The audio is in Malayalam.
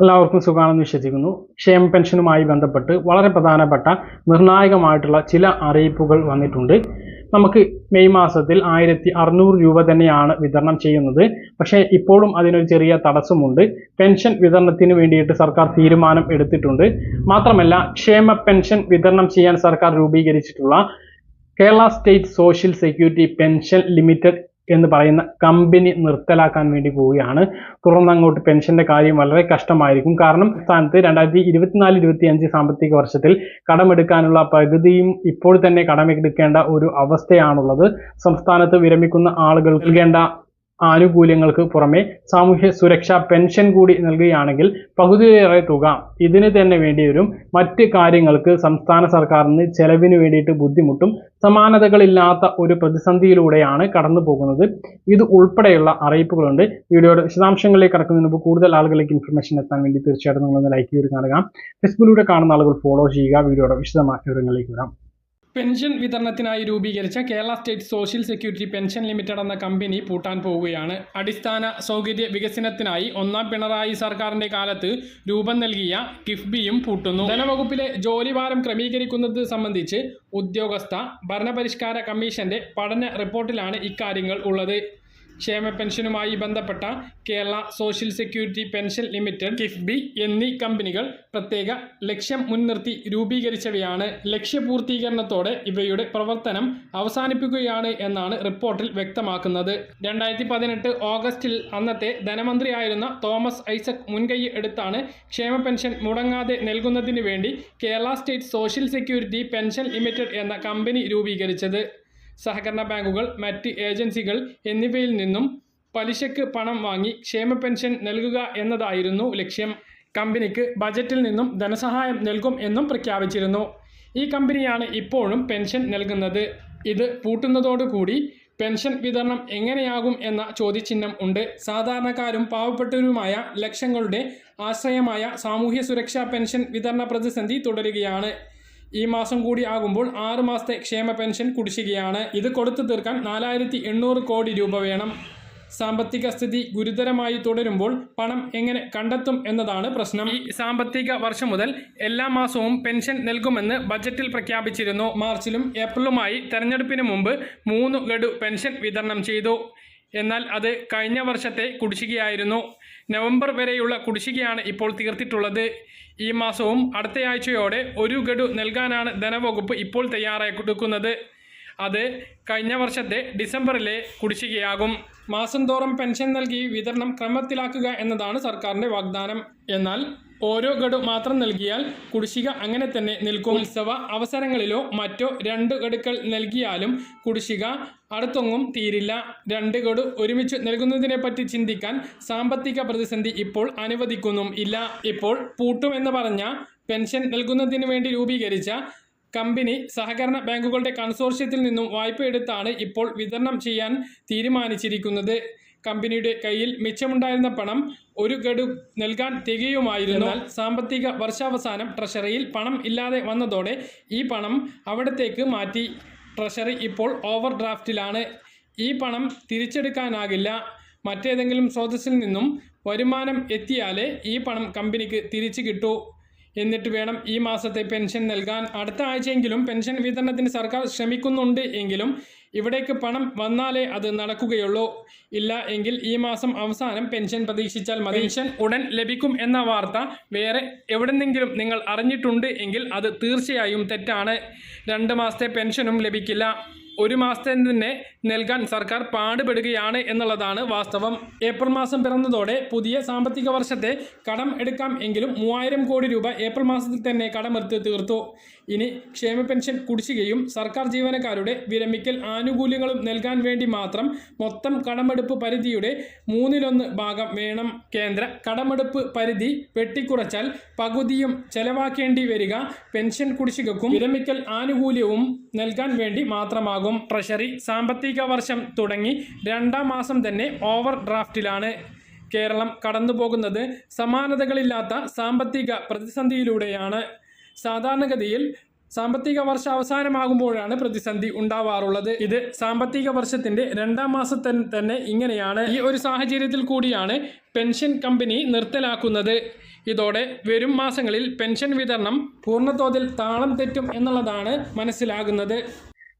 എല്ലാവർക്കും സുഖമാണെന്ന് വിശ്വസിക്കുന്നു. ക്ഷേമ പെൻഷനുമായി ബന്ധപ്പെട്ട് വളരെ പ്രധാനപ്പെട്ട നിർണായകമായിട്ടുള്ള ചില അറിയിപ്പുകൾ വന്നിട്ടുണ്ട്. നമുക്ക് മെയ് മാസത്തിൽ ആയിരത്തി അറുന്നൂറ് രൂപ തന്നെയാണ് വിതരണം ചെയ്യുന്നത്. പക്ഷേ ഇപ്പോഴും അതിനൊരു ചെറിയ തടസ്സമുണ്ട്. പെൻഷൻ വിതരണത്തിന് വേണ്ടിയിട്ട് സർക്കാർ തീരുമാനം എടുത്തിട്ടുണ്ട്. മാത്രമല്ല ക്ഷേമ പെൻഷൻ വിതരണം ചെയ്യാൻ സർക്കാർ രൂപീകരിച്ചിട്ടുള്ള Kerala state social security pension limited എന്ന് പറയുന്ന കമ്പനി നിർത്തലാക്കാൻ വേണ്ടി പോവുകയാണ്. തുടർന്ന് അങ്ങോട്ട് പെൻഷന്റെ കാര്യം വളരെ കഷ്ടമായിരിക്കും. കാരണം സ്ഥാനത്ത് രണ്ടായിരത്തി ഇരുപത്തിനാല് ഇരുപത്തി അഞ്ച് സാമ്പത്തിക വർഷത്തിൽ കടമെടുക്കാനുള്ള പകുതിയും ഇപ്പോൾ തന്നെ കടമെടുക്കേണ്ട ഒരു അവസ്ഥയാണുള്ളത്. സംസ്ഥാനത്ത് വിരമിക്കുന്ന ആളുകൾ നൽകേണ്ട ആനുകൂല്യങ്ങൾക്ക് പുറമെ സാമൂഹ്യ സുരക്ഷാ പെൻഷൻ കൂടി നൽകുകയാണെങ്കിൽ പകുതിയേറെ തുക. ഇതിന് തന്നെ വേണ്ടി വരും മറ്റ് കാര്യങ്ങൾക്ക് സംസ്ഥാന സർക്കാരിന് ചെലവിന് വേണ്ടിയിട്ട് ബുദ്ധിമുട്ടും സമാനതകളില്ലാത്ത ഒരു പ്രതിസന്ധിയിലൂടെയാണ് കടന്നു പോകുന്നത് ഇത് ഉൾപ്പെടെയുള്ള അറിയിപ്പുകളുണ്ട്. വീഡിയോയുടെ വിശദാംശങ്ങളിലേക്ക് കടക്കുന്നതിന് മുമ്പ് കൂടുതൽ ആളുകളിലേക്ക് ഇൻഫർമേഷൻ എത്താൻ വേണ്ടി തീർച്ചയായിട്ടും നിങ്ങളൊന്ന് ലൈക്ക് ചെയ്ത് കാണുക ഫേസ്ബുക്കിലൂടെ കാണുന്ന ആളുകൾ ഫോളോ ചെയ്യുക. വീഡിയോയുടെ വിശദമായ വിവരങ്ങളിലേക്ക് വരാം. പെൻഷൻ വിതരണത്തിനായി രൂപീകരിച്ച Kerala state social security pension limited എന്ന കമ്പനി പൂട്ടാൻ പോവുകയാണ്. അടിസ്ഥാന സൗകര്യ വികസനത്തിനായി ഒന്നാം പിണറായി സർക്കാരിന്റെ കാലത്ത് രൂപം നൽകിയ കിഫ്ബിയും പൂട്ടുന്നു. ധനവകുപ്പിലെ ജോലിഭാരം ക്രമീകരിക്കുന്നത് സംബന്ധിച്ച് ഉദ്യോഗസ്ഥ ഭരണപരിഷ്കാര കമ്മീഷന്റെ പഠന റിപ്പോർട്ടിലാണ് ഇക്കാര്യങ്ങൾ ഉള്ളത്. ക്ഷേമ പെൻഷനുമായി ബന്ധപ്പെട്ട Kerala social security pension limited KIIFB എന്നീ കമ്പനികൾ പ്രത്യേക ലക്ഷ്യം മുൻനിർത്തി രൂപീകരിച്ചവയാണ്. ലക്ഷ്യപൂർത്തീകരണത്തോടെ ഇവയുടെ പ്രവർത്തനം അവസാനിപ്പിക്കുകയാണ് എന്നാണ് റിപ്പോർട്ടിൽ വ്യക്തമാക്കുന്നത്. രണ്ടായിരത്തി പതിനെട്ട് ഓഗസ്റ്റിൽ അന്നത്തെ ധനമന്ത്രിയായിരുന്ന തോമസ് ഐസക് മുൻകൈ എടുത്താണ് ക്ഷേമ പെൻഷൻ മുടങ്ങാതെ നൽകുന്നതിന് വേണ്ടി Kerala state social security pension limited എന്ന കമ്പനി രൂപീകരിച്ചത്. സഹകരണ ബാങ്കുകൾ മറ്റ് ഏജൻസികൾ എന്നിവയിൽ നിന്നും പലിശക്ക് പണം വാങ്ങി ക്ഷേമ പെൻഷൻ നൽകുക എന്നതായിരുന്നു ലക്ഷ്യം. കമ്പനിക്ക് ബജറ്റിൽ നിന്നും ധനസഹായം നൽകും എന്നും പ്രഖ്യാപിച്ചിരുന്നു. ഈ കമ്പനിയാണ് ഇപ്പോഴും പെൻഷൻ നൽകുന്നത്. ഇത് പൂട്ടുന്നതോടുകൂടി പെൻഷൻ വിതരണം എങ്ങനെയാകും എന്ന ചോദ്യചിഹ്നം ഉണ്ട്. സാധാരണക്കാരും പാവപ്പെട്ടവരുമായ ലക്ഷങ്ങളുടെ ആശ്രയമായ സാമൂഹ്യ സുരക്ഷാ പെൻഷൻ വിതരണ പ്രതിസന്ധി തുടരുകയാണ്. ഈ മാസം കൂടി ആകുമ്പോൾ ആറ് മാസത്തെ ക്ഷേമ പെൻഷൻ കുടിശ്ശികയാണ്. ഇത് കൊടുത്തു തീർക്കാൻ നാലായിരത്തി കോടി രൂപ വേണം. സാമ്പത്തിക സ്ഥിതി ഗുരുതരമായി തുടരുമ്പോൾ പണം എങ്ങനെ കണ്ടെത്തും എന്നതാണ് പ്രശ്നം. ഈ സാമ്പത്തിക വർഷം മുതൽ എല്ലാ മാസവും പെൻഷൻ നൽകുമെന്ന് ബജറ്റിൽ പ്രഖ്യാപിച്ചിരുന്നു. മാർച്ചിലും ഏപ്രിലുമായി തെരഞ്ഞെടുപ്പിന് മുമ്പ് മൂന്ന് ഗഡു പെൻഷൻ വിതരണം ചെയ്തു. എന്നാൽ അത് കഴിഞ്ഞ വർഷത്തെ കുടിശ്ശികയായിരുന്നു. നവംബർ വരെയുള്ള കുടിശ്ശികയാണ് ഇപ്പോൾ തീർത്തിട്ടുള്ളത്. ഈ മാസവും അടുത്തയാഴ്ചയോടെ ഒരു ഗഡു നൽകാനാണ് ധനവകുപ്പ് ഇപ്പോൾ തയ്യാറാക്കുന്നത് അത് കഴിഞ്ഞ വർഷത്തെ ഡിസംബറിലെ കുടിശ്ശികയാകും. മാസം തോറും പെൻഷൻ നൽകി വിതരണം ക്രമത്തിലാക്കുക എന്നതാണ് സർക്കാരിന്റെ വാഗ്ദാനം. എന്നാൽ ഓരോ ഗഡു മാത്രം നൽകിയാൽ കുടിശ്ശിക അങ്ങനെ തന്നെ നിൽക്കും. ഉത്സവ അവസരങ്ങളിലോ മറ്റോ രണ്ട് ഗഡുക്കൾ നൽകിയാലും കുടിശ്ശിക അടുത്തൊന്നും തീരില്ല. രണ്ട് ഗഡു ഒരുമിച്ച് നൽകുന്നതിനെപ്പറ്റി ചിന്തിക്കാൻ സാമ്പത്തിക പ്രതിസന്ധി ഇപ്പോൾ അനുവദിക്കുന്നും ഇല്ല. ഇപ്പോൾ പൂട്ടുമെന്ന് പറഞ്ഞ പെൻഷൻ നൽകുന്നതിന് വേണ്ടി രൂപീകരിച്ച കമ്പനി സഹകരണ ബാങ്കുകളുടെ കൺസോർഷ്യത്തിൽ നിന്നും വായ്പ എടുത്താണ് ഇപ്പോൾ വിതരണം ചെയ്യാൻ തീരുമാനിച്ചിരിക്കുന്നത്. കമ്പനിയുടെ കയ്യിൽ മിച്ചമുണ്ടായിരുന്ന പണം ഒരു ഗഡു നൽകാൻ തികയുമായിരുന്നു. എന്നാൽ സാമ്പത്തിക വർഷാവസാനം ട്രഷറിയിൽ പണം ഇല്ലാതെ വന്നതോടെ ഈ പണം അവിടത്തേക്ക് മാറ്റി. ട്രഷറി ഇപ്പോൾ ഓവർ ഡ്രാഫ്റ്റിലാണ് ഈ പണം തിരിച്ചെടുക്കാനാകില്ല. മറ്റേതെങ്കിലും സ്രോതസ്സിൽ നിന്നും വരുമാനം എത്തിയാലേ ഈ പണം കമ്പനിക്ക് തിരിച്ചു കിട്ടൂ. എന്നിട്ട് വേണം ഈ മാസത്തെ പെൻഷൻ നൽകാൻ. അടുത്ത ആഴ്ചയെങ്കിലും പെൻഷൻ വിതരണത്തിന് സർക്കാർ ശ്രമിക്കുന്നുണ്ട് എങ്കിലും ഇവിടേക്ക് പണം വന്നാലേ അത് നടക്കുകയുള്ളൂ. ഇല്ല എങ്കിൽ ഈ മാസം അവസാനം പെൻഷൻ പ്രതീക്ഷിച്ചാൽ മതി. പെൻഷൻ ഉടൻ ലഭിക്കും എന്ന വാർത്ത വേറെ എവിടെന്നെങ്കിലും നിങ്ങൾ അറിഞ്ഞിട്ടുണ്ട് എങ്കിൽ അത് തീർച്ചയായും തെറ്റാണ്. രണ്ട് മാസത്തെ പെൻഷനും ലഭിക്കില്ല. ഒരു മാസത്തെ തന്നെ നൽകാൻ സർക്കാർ പാടുപെടുകയാണ് എന്നുള്ളതാണ് വാസ്തവം. ഏപ്രിൽ മാസം പിറന്നതോടെ പുതിയ സാമ്പത്തിക വർഷത്തെ കടം എടുക്കാം എങ്കിലും മൂവായിരം കോടി രൂപ ഏപ്രിൽ മാസത്തിൽ തന്നെ കടമെടുത്ത് തീർത്തു. ഇനി ക്ഷേമ പെൻഷൻ കുടിശ്ശികയും സർക്കാർ ജീവനക്കാരുടെ വിരമിക്കൽ ആനുകൂല്യങ്ങളും നൽകാൻ വേണ്ടി മാത്രം മൊത്തം കടമെടുപ്പ് പരിധിയുടെ മൂന്നിലൊന്ന് ഭാഗം വേണം. കേന്ദ്ര കടമെടുപ്പ് പരിധി വെട്ടിക്കുറച്ചാൽ പകുതിയും ചെലവാക്കേണ്ടി വരിക. പെൻഷൻ കുടിശ്ശികക്കും വിരമിക്കൽ ആനുകൂല്യവും നൽകാൻ വേണ്ടി മാത്രമാകും. ട്രഷറി സാമ്പത്തിക വർഷം തുടങ്ങി രണ്ടാം മാസം തന്നെ ഓവർ ഡ്രാഫ്റ്റിലാണ് കേരളം കടന്നുപോകുന്നത്. സമാനതകളില്ലാത്ത സാമ്പത്തിക പ്രതിസന്ധിയിലൂടെയാണ്. സാധാരണഗതിയിൽ സാമ്പത്തിക വർഷം അവസാനമാകുമ്പോഴാണ് പ്രതിസന്ധി ഉണ്ടാവാറുള്ളത്. ഇത് സാമ്പത്തിക വർഷത്തിന്റെ രണ്ടാം മാസത്തിൽ തന്നെ ഇങ്ങനെയാണ്. ഈ ഒരു സാഹചര്യത്തിൽ കൂടിയാണ് പെൻഷൻ കമ്പനി നിർത്തലാക്കുന്നത്. ഇതോടെ വരും മാസങ്ങളിൽ പെൻഷൻ വിതരണം പൂർണതോതിൽ താളം തെറ്റും എന്നുള്ളതാണ് മനസ്സിലാകുന്നത്.